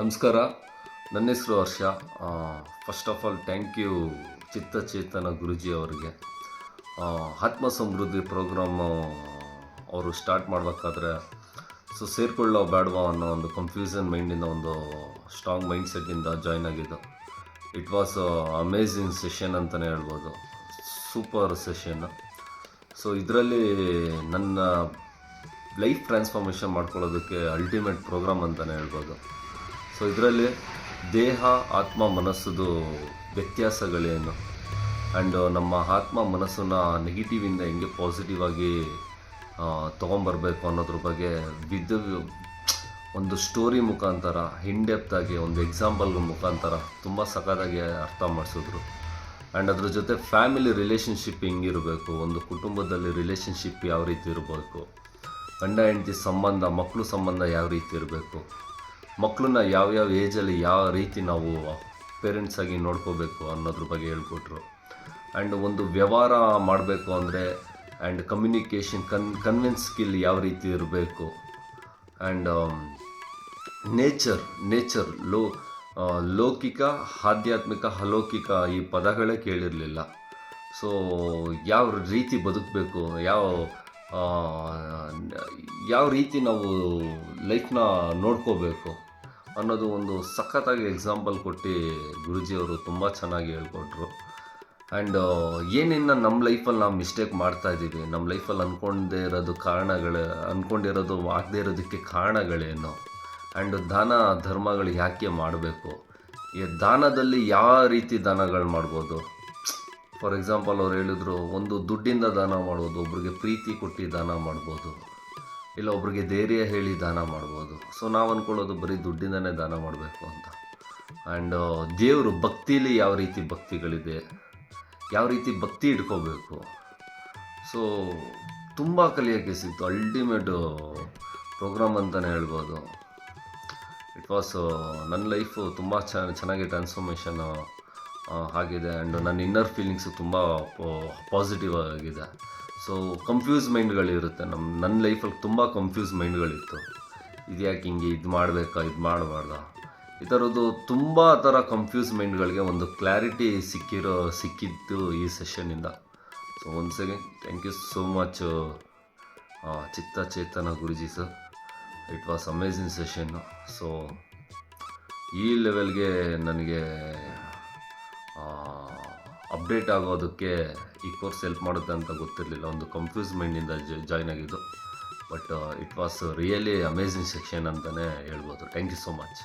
ನಮಸ್ಕಾರ. ನನ್ನ ಹೆಸರು Harsha. First of all thank you Chittachetana Guruji ಅವರಿಗೆ. ಆತ್ಮ ಸಮೃದ್ಧಿ ಪ್ರೋಗ್ರಾಮ್ ಅವರು ಸ್ಟಾರ್ಟ್ ಮಾಡಬೇಕಾದ್ರೆ ಸೊ ಸೇರ್ಕೊಳ್ಳೋ ಬೇಡವಾ ಅನ್ನೋ ಒಂದು ಕನ್ಫ್ಯೂಷನ್ ಮೈಂಡಿಂದ ಒಂದು ಸ್ಟ್ರಾಂಗ್ ಮೈಂಡ್ ಸೆಟ್ಟಿಂದ ಜಾಯ್ನ್ ಆಗಿದ್ದು. ಇಟ್ ವಾಸ್ ಅಮೇಝಿಂಗ್ ಸೆಷನ್ ಅಂತಲೇ ಹೇಳ್ಬೋದು. ಸೂಪರ್ ಸೆಷನ್ ಸೊ ಇದರಲ್ಲಿ ನನ್ನ ಲೈಫ್ ಟ್ರಾನ್ಸ್ಫಾರ್ಮೇಷನ್ ಮಾಡ್ಕೊಳ್ಳೋದಕ್ಕೆ ಅಲ್ಟಿಮೇಟ್ ಪ್ರೋಗ್ರಾಮ್ ಅಂತಲೇ ಹೇಳ್ಬೋದು. ಸೊ ಇದರಲ್ಲಿ ದೇಹ, ಆತ್ಮ, ಮನಸ್ಸುದು ವ್ಯತ್ಯಾಸಗಳೇನು? ಆ್ಯಂಡ್ ನಮ್ಮ ಆತ್ಮ, ಮನಸ್ಸನ್ನು ನೆಗೆಟಿವಿಂದ ಹೆಂಗೆ ಪಾಸಿಟಿವ್ ಆಗಿ ತೊಗೊಂಬರ್ಬೇಕು ಅನ್ನೋದ್ರ ಬಗ್ಗೆ ವಿದ್, ಒಂದು ಸ್ಟೋರಿ ಮುಖಾಂತರ ಆಗಿ, ಒಂದು ಎಕ್ಸಾಂಪಲ್ ಮುಖಾಂತರ ತುಂಬ ಸಖತ್ತಾಗಿ ಅರ್ಥ ಮಾಡಿಸಿದ್ರು. ಆ್ಯಂಡ್ ಅದ್ರ ಜೊತೆ ಫ್ಯಾಮಿಲಿ ರಿಲೇಷನ್ಶಿಪ್ ಹೆಂಗಿರಬೇಕು? ಒಂದು ಕುಟುಂಬದಲ್ಲಿ ರಿಲೇಷನ್ಶಿಪ್ ಯಾವ ರೀತಿ ಇರಬೇಕು? ಗಂಡ, ಹೆಂಡತಿ ಸಂಬಂಧ ಮಕ್ಕಳು ಸಂಬಂಧ ಯಾವ ರೀತಿ ಇರಬೇಕು? ಮಕ್ಕಳನ್ನ ಯಾವ್ಯಾವ ಏಜಲ್ಲಿ ಯಾವ ರೀತಿ ನಾವು ಪೇರೆಂಟ್ಸಾಗಿ ನೋಡ್ಕೋಬೇಕು ಅನ್ನೋದ್ರ ಬಗ್ಗೆ ಹೇಳ್ಕೊಟ್ರು. ಆ್ಯಂಡ್ ಒಂದು ವ್ಯವಹಾರ ಮಾಡಬೇಕು ಅಂದರೆ and communication con convince skill ಯಾವ ರೀತಿ ಇರಬೇಕು. ಆ್ಯಂಡ್ ನೇಚರ್ ನೇಚರ್ ಲೋ ಲೌಕಿಕ, ಆಧ್ಯಾತ್ಮಿಕ, ಅಲೌಕಿಕ ಈ ಪದಗಳೇ ಕೇಳಿರಲಿಲ್ಲ. ಸೊ ಯಾವ ರೀತಿ ಬದುಕಬೇಕು, ಯಾವ ಯಾವ ರೀತಿ ನಾವು ಲೈಫ್ನ ನೋಡ್ಕೋಬೇಕು. ಅನ್ನೋದು ಒಂದು ಸಖತ್ತಾಗಿ ಎಕ್ಸಾಂಪಲ್ ಕೊಟ್ಟು ಗುರುಜಿಯವರು ತುಂಬ ಚೆನ್ನಾಗಿ ಹೇಳ್ಕೊಟ್ರು. ಆ್ಯಂಡ್ ಏನೇನು ನಮ್ಮ ಲೈಫಲ್ಲಿ ನಾವು ಮಿಸ್ಟೇಕ್ ಮಾಡ್ತಾ ಇದ್ದೀವಿ ನಮ್ಮ ಲೈಫಲ್ಲಿ ಅಂದ್ಕೊಂಡೇ ಇರೋದು ಕಾರಣಗಳು ಅಂದ್ಕೊಂಡಿರೋದು ಆಗದೇ ಇರೋದಕ್ಕೆ ಕಾರಣಗಳೇನು? ಆ್ಯಂಡ್ ದಾನ ಧರ್ಮಗಳು ಯಾಕೆ ಮಾಡಬೇಕು? ಈ ದಾನದಲ್ಲಿ ಯಾವ ರೀತಿ ದಾನಗಳು ಮಾಡ್ಬೋದು? ಫಾರ್ ಎಕ್ಸಾಂಪಲ್ ಅವ್ರು ಹೇಳಿದ್ರು, ಒಂದು ದುಡ್ಡಿಂದ ದಾನ ಮಾಡ್ಬೋದು, ಒಬ್ರಿಗೆ ಪ್ರೀತಿ ಕೊಟ್ಟು ದಾನ ಮಾಡ್ಬೋದು. ಇಲ್ಲ, ಒಬ್ರಿಗೆ ಧೈರ್ಯ ಹೇಳಿ ದಾನ ಮಾಡ್ಬೋದು. ಸೊ ನಾವು ಅಂದ್ಕೊಳ್ಳೋದು ಬರೀ ದುಡ್ಡಿಂದನೇ ದಾನ ಮಾಡಬೇಕು ಅಂತ. ಆ್ಯಂಡ್ ದೇವರು ಭಕ್ತಿಲಿ ಯಾವ ರೀತಿ ಭಕ್ತಿಗಳಿದೆ, ಯಾವ ರೀತಿ ಭಕ್ತಿ ಇಟ್ಕೋಬೇಕು. ಸೊ ತುಂಬ ಕಲಿಯೋಕ್ಕೆ ಸಿಕ್ತು. ಅಲ್ಟಿಮೇಟು ಪ್ರೋಗ್ರಾಮ್ ಅಂತಲೇ ಹೇಳ್ಬೋದು. ಇಟ್ ವಾಸ್ ನನ್ನ ಲೈಫು ತುಂಬ ಚೆನ್ನಾಗಿ ಟ್ರಾನ್ಸ್ಫಾರ್ಮೇಷನ್ ಆಗಿದೆ ಆ್ಯಂಡ್ ನನ್ನ ಇನ್ನರ್ ಫೀಲಿಂಗ್ಸು ತುಂಬ ಪಾಸಿಟಿವ್ ಆಗಿದೆ. ಸೊ ಕನ್ಫ್ಯೂಸ್ ಮೈಂಡ್ಗಳಿರುತ್ತೆ ನಮ್ಮ ನನ್ನ ಲೈಫಲ್ಲಿ ತುಂಬ ಕನ್ಫ್ಯೂಸ್ ಮೈಂಡ್ಗಳಿತ್ತು ಇದು ಯಾಕೆ ಹಿಂಗೆ ಇದು ಮಾಡಬೇಕಾ, ಇದು ಮಾಡಬಾರ್ದ? ಈ ಥರದ್ದು ತುಂಬ ಥರ ಕನ್ಫ್ಯೂಸ್ ಮೈಂಡ್ಗಳಿಗೆ ಒಂದು ಕ್ಲಾರಿಟಿ ಸಿಕ್ಕಿರೋ, ಸಿಕ್ಕಿದ್ದು ಈ ಸೆಷನ್ನಿಂದ so one second thank you so much Chitta Chetana Guruji sir it was amazing session so ಈ ಲೆವೆಲ್ಗೆ ನನಗೆ ಅಪ್ಡೇಟ್ ಆಗೋದಕ್ಕೆ ಈ ಕೋರ್ಸ್ ಹೆಲ್ಪ್ ಮಾಡುತ್ತೆ ಅಂತ ಗೊತ್ತಿರಲಿಲ್ಲ. ಒಂದು ಕನ್ಫ್ಯೂಸ್ ಮೈಂಡಿಂದ ಜಾಯ್ನ್ ಆಗಿದ್ದು. But it was really amazing section ಅಂತಲೇ ಹೇಳ್ಬೋದು. Thank you so much